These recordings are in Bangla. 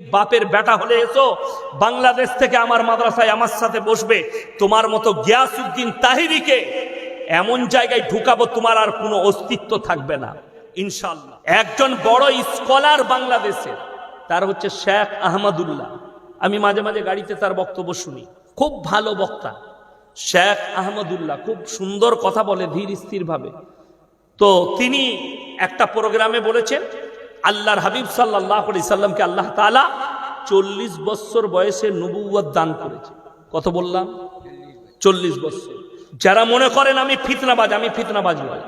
বাপের বেটা হলে এসো, বাংলাদেশ থেকে আমার মাদ্রাসায় আমার সাথে বসবে। তোমার মতো গিয়াসুদ্দিন তাহিরিকে এমন জায়গায় ঢুকাবো, তোমার আর কোনো অস্তিত্ব থাকবে না। ইনশাল্লাহ একজন বড় স্কলার বাংলাদেশের তার হচ্ছে শেখ আহমদুল্লাহ। আমি মাঝে মাঝে গাড়িতে তার বক্তব্য শুনি। খুব ভালো বক্তা। শেখ আহমদুল্লাহ খুব সুন্দর কথা বলে, ধীর স্থির ভাবে তো তিনি একটা প্রোগ্রামে বলেছেন আল্লাহর হাবিব সাল্লাহ সাল্লামকে আল্লাহ তালা চল্লিশ বৎসর বয়সে নবুয়াদ দান করেছে। কত বললাম? চল্লিশ বৎসর যারা মনে করেন আমি ফিতনাবাজ আমি ফিতনাবাজ নয়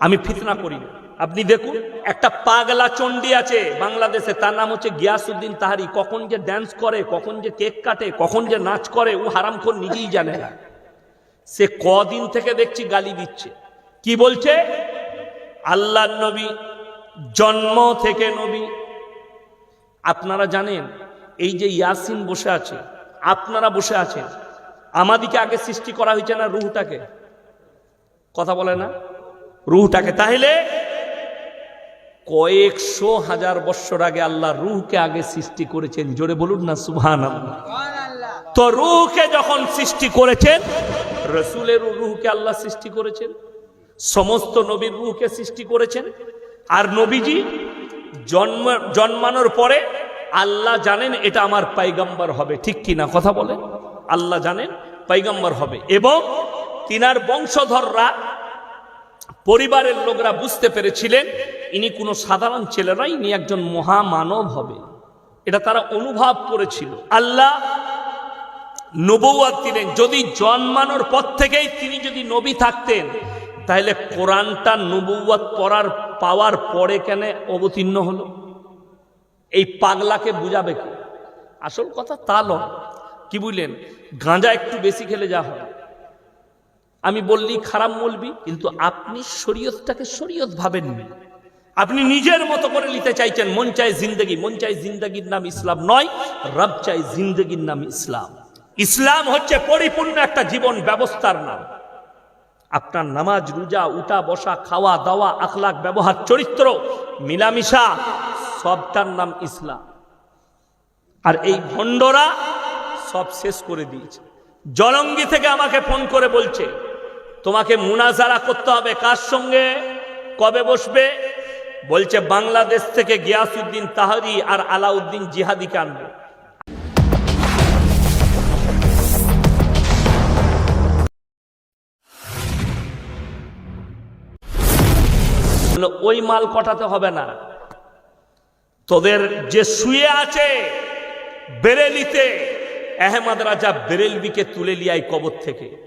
আমি ফিতনা করি না। আপনি দেখুন, একটা পাগলা চণ্ডী আছে বাংলাদেশে, তার নাম হচ্ছে গিয়াসুদ্দিন তাহারি। কখন যে ড্যান্স করে, কখন যে কেক কাটে, কখন যে নাচ করে, ও হারাম হারামখোর নিজেই জানে না। সে কদিন থেকে দেখছি গালি দিচ্ছে। কি বলছে? আল্লাহ নবী জন্ম থেকে নবী। আপনারা জানেন এই যে ইয়াসিন বসে আছে আপনারা বসে আছেন আমাদিকে আগে সৃষ্টি করা হয়েছে না রুহটাকে? কথা বলে না? রুহটাকে। তাহলে কয়েকশো হাজার বৎসর আগে আল্লাহ রুহকে আগে সৃষ্টি করেছেন। জোরে বলুন না আল্লাহ তো রুহকে যখন সৃষ্টি করেছেন রসুলের রুহকে আল্লাহ সৃষ্টি করেছেন সমস্ত নবীর রুহকে সৃষ্টি করেছেন আর নবীজি জন্ম, জন্মানোর পরে আল্লাহ জানেন এটা আমার পাইগাম্বার হবে, ঠিক কি না কথা বলেন? আল্লাহ জানেন পাইগাম্বার হবে। এবং তিনার বংশধররা, পরিবারের লোকরা বুঝতে পেরেছিলেন, ইনি কোনো সাধারণ ছেলে নয়, ইনি একজন মহামানব হবে। এটা তারা অনুভব করেছিল। আল্লাহ নবুয়াদ দিলেন, যদি জন্মানোর পর থেকেই তিনি যদি নবী থাকতেন, তাহলে কোরআনটা নবুয়াদ পড়ার পাওয়ার পরে কেন অবতীর্ণ হলো? এই পাগলাকে বুঝাবে কি? আসল কথা তা নয়। কি বুঝলেন? গাঁজা একটু বেশি খেলে যা হয় আমি বললি খারাপ বলবি, কিন্তু আপনি শরীয়তটাকে শরীয়ত ভাবেননি আপনি নিজের মতো করে নিতে চাইছেন, মন চাই জিন্দগি, মন চাই জিন্দগির নাম ইসলাম নয়, রব চাই জিন্দগির নাম ইসলাম। ইসলাম হচ্ছে পরিপূর্ণ একটা জীবন ব্যবস্থার নাম। আপনার নামাজ, রোজা, উঠা, বসা, খাওয়া, দাওয়া, আখলাক, ব্যবহার, চরিত্র, মিলামিশা, সবটার নাম ইসলাম। আর এই ভণ্ডরা সব শেষ করে দিয়েছে। জলঙ্গি থেকে আমাকে ফোন করে বলছে, তোমাকে মুনাজারা করতে হবে কার সঙ্গে? কবে বসবে? বলছে, বাংলাদেশ থেকে গিয়াসুদ্দিন তাহারি আর আলাউদ্দিন জিহাদিকে আনবে। ওই মাল কটাতে হবে না। তোদের যে শুয়ে আছে বেরেলিতে, আহমদ রাজা বেরেলবিকে তুলে লিয়াই কবর থেকে।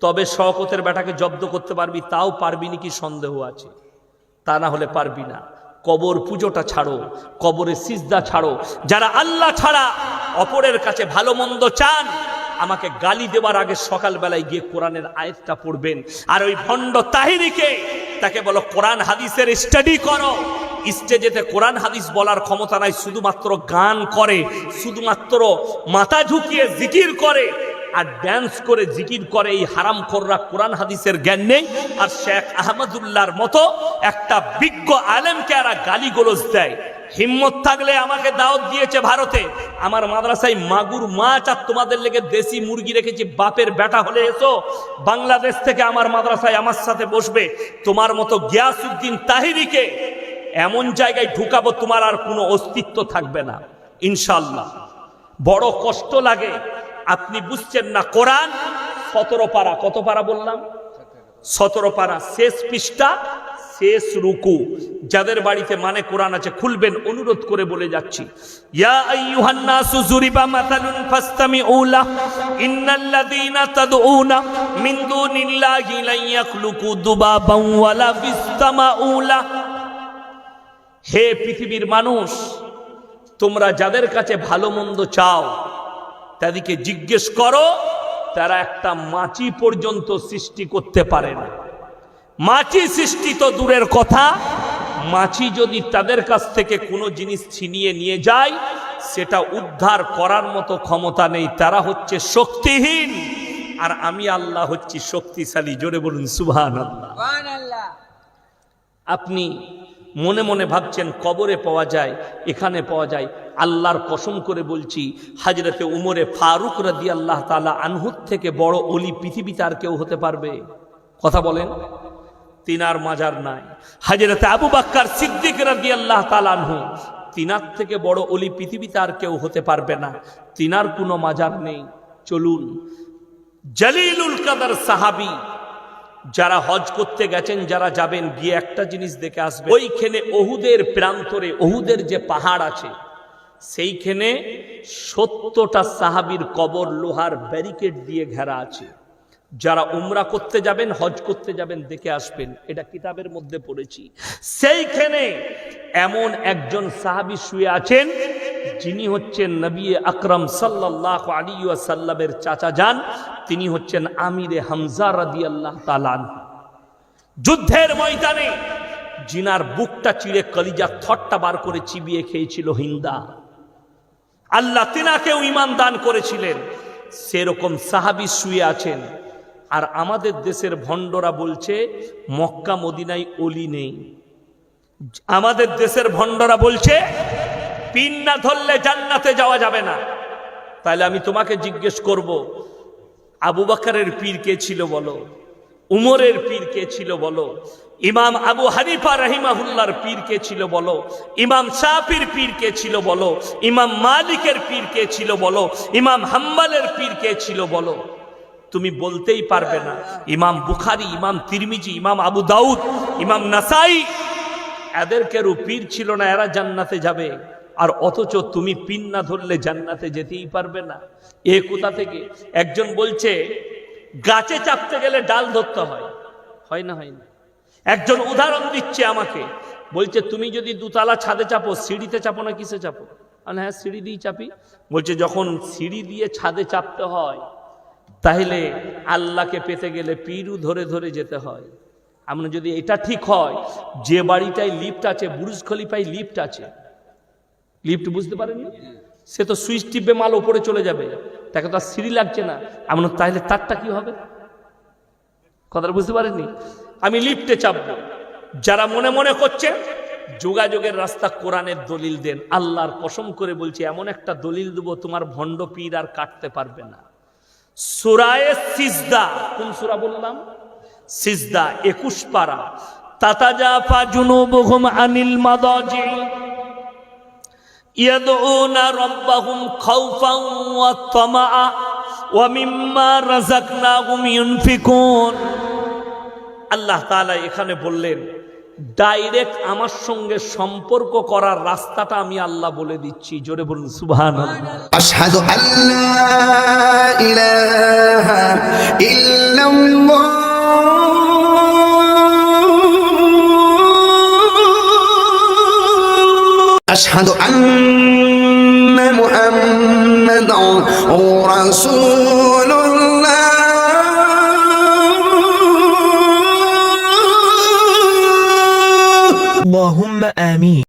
তবে শওকতের বেটাকে জব্দ করতে পারবি, তাও পারবি নাকি সন্দেহ আছে। তা না হলে পারবি না। কবর পুজোটা ছাড়ো কবরে সিজদা ছাড়ো। যারা আল্লাহ ছাড়া অপরের কাছে ভালো মন্দ চান আমাকে গালি দেওয়ার আগে সকালবেলায় গিয়ে কোরআনের আয়াতটা পড়বেন। আর ওই ভণ্ড তাহিরিকে, তাকে বলো, কোরআন হাদিসের স্টাডি করো। স্টেজেতে কোরআন হাদিস বলার ক্ষমতা নাই, শুধুমাত্র গান করে, শুধুমাত্র মাথা ঝুঁকিয়ে জিকির করে, আর ড্যান্স করে জিকির করে এই হারাম খোররা কোরআন হাদিসের জ্ঞান নেই। আর শেখ আহমদুল্লাহর মতো একটা বিজ্ঞ আলেমকে এরা গালি গোলজ দেয়। হিম্মত থাকলে আমাকে দাওয়াত দিয়েছে ভারতে। আমার মাদ্রাসায় মাগুর মাছ আর তোমাদের লেগে দেশি মুরগি রেখেছি, বাপের বেটা হলে এসো। বাংলাদেশ থেকে আমার মাদ্রাসায় আমার সাথে বসবে। তোমার মতো গিয়াসুদ্দিন তাহিরিকে এমন জায়গায় ঢুকাবো তোমার আর কোনো অস্তিত্ব থাকবে না। ইনশাল্লাহ বড় কষ্ট লাগে। আপনি বুঝছেন না কোরআন? সতেরো পারা। কত পারা বললাম? সতেরো পারা। শেষ পৃষ্ঠা শেষ রুকু। যাদের বাড়িতে মানে কোরআন আছে, খুলবেন, অনুরোধ করে বলে যাচ্ছি। ইয়া আইয়ুহান নাসু যুরিবা মাতালুন ফাসতামিউ লাহ ইন্নাল্লাযীনা তাদউনা মিন দুনিল্লাহি লা ইয়াখলুকু দুবাবান ওয়ালা বিসতামাউ লাহ হে পৃথিবীর মানুষ, তোমরা যাদের কাছে ভালো মন্দ চাও, তাদেরকে জিজ্ঞেস করো, তারা একটা মাছি পর্যন্ত সৃষ্টি করতে পারে না। মাছি সৃষ্টি তো দূরের কথা। মাছি যদি তাদের কাছ থেকে কোনো জিনিস ছিনিয়ে নিয়ে যায় সেটা উদ্ধার করার মতো ক্ষমতা নেই। তারা হচ্ছে শক্তিহীন। আর আমি আল্লাহ হচ্ছি শক্তিশালী। জোরে বলুন সুবহান আল্লাহ আপনি মনে মনে ভাবছেন কবরে পাওয়া যায় এখানে পাওয়া যায়। আল্লাহর কসম করে বলছি হাজরতে উমরে ফারুক রাদি আল্লাহ তালা আনহুত থেকে বড় অলি পৃথিবীতে আর কেউ হতে পারবে? কথা বলেন। তিনার মাজার নাই। হাজরতে আবু বাক্কার সিদ্দিক রাদি আল্লাহ তালানহু তিনার থেকে বড় অলি পৃথিবীতে আর কেউ হতে পারবে না। তিনার কোনো মাজার নেই। চলুন, জলিলুল কাদার সাহাবি, যারা হজ করতে গেছেন, যারা যাবেন, গিয়ে একটা জিনিস দেখে আসবে। ওইখানে ওহুদের প্রান্তরে অহুদের যে পাহাড় আছে, সেইখানে সত্তরটা সাহাবির কবর লোহার ব্যারিকেড দিয়ে ঘেরা আছে। যারা উমরা করতে যাবেন, হজ করতে যাবেন, দেখে আসবেন, এটা কিতাবের মধ্যে পড়েছি। সেইখানে এমন একজন সাহাবি শুয়ে আছেন, যিনি হচ্ছেন নবী আকরম সাল্লাহ আলী সাল্লামের চাচা যান, তিনি হচ্ছেন আমিরে হামজা রাদি আল্লাহ তালান যুদ্ধের ময়দানে জিনার বুকটা চিড়ে কলিজা থটটা বার করে চিবিয়ে খেয়েছিল হিন্দা। আল্লাহ তিনাকেও ইমান দান করেছিলেন। সেরকম সাহাবি শুয়ে আছেন। আর আমাদের দেশের ভণ্ডরা বলছে, মক্কা মদিনায় অলি নেই। আমাদের দেশের ভণ্ডরা বলছে, পিন না ধরলে জান্নাতে যাওয়া যাবে না। তাহলে আমি তোমাকে জিজ্ঞেস করব, আবু বাকারের পীর কে ছিল বলো? উমরের পীর কে ছিল বলো? ইমাম আবু হানিফা রহিমাহুল্লার পীর কে ছিল বলো? ইমাম শাফির পীর কে ছিল বলো? ইমাম মালিকের পীর কে ছিল বলো? ইমাম হাম্বালের পীর কে ছিল বলো? তুমি বলতেই পারবে না। ইমাম বুখারি, ইমাম তিরমিজি, ইমাম আবু দাউদ, ইমাম নাসাই, এদেরকে পীর ছিল না, এরা জান্নাতে যাবে। আর অথচ তুমি পিন না ধরলে জান্নাতে যেতেই পারবে না। এ কোথা থেকে? একজন বলছে, গাছে চাপতে গেলে ডাল ধরতে হয়। হয় না হয় না। একজন উদাহরণ দিচ্ছে আমাকে। বলছে, তুমি যদি দুতলা ছাদে চাপো, সিঁড়িতে চাপো না কিসে চাপো? আর হ্যাঁ সিঁড়ি দিয়ে চাপি। বলছে, যখন সিঁড়ি দিয়ে ছাদে চাপতে হয় তাহলে আল্লাহকে পেতে গেলে পিরু ধরে ধরে যেতে হয়। আমরা যদি এটা ঠিক হয়, যে বাড়িটায় লিফট আছে, বুরুজ খলিফায় লিফট আছে। লিফট বুঝতে পারেননি? সে তো সুইচ টিপে মাল ওপরে চলে যাবে। তাকে তো আর সিঁড়ি লাগছে না। এমন তাহলে তারটা কি হবে? কথাটা বুঝতে পারেননি? আমি লিফটে চাপবো। যারা মনে মনে করছে, যোগাযোগের রাস্তা কোরআনের দলিল দেন। আল্লাহর কসম করে বলছি, এমন একটা দলিল দেবো, তোমার ভণ্ড পীর আর কাটতে পারবে না। সুরায় সিজদা। কোন সুরা বললাম? সিজদা, একুশ পারা। তাতাজাফা বহুম আনিল মাদজি ইয়াদউনা রব্বাহুম খাউফান ওয়া তামাআ ওয়া মিম্মা রাযাকনাহুম ইউনফিকুন। আল্লাহ তাআলা এখানে বললেন ডাইরেক্ট আমার সঙ্গে সম্পর্ক করার রাস্তাটা আমি আল্লাহ বলে দিচ্ছি জোরে বলুন সুবহানাল্লাহ أشهد أن لا إله إلا الله أشهد أن محمدا رسول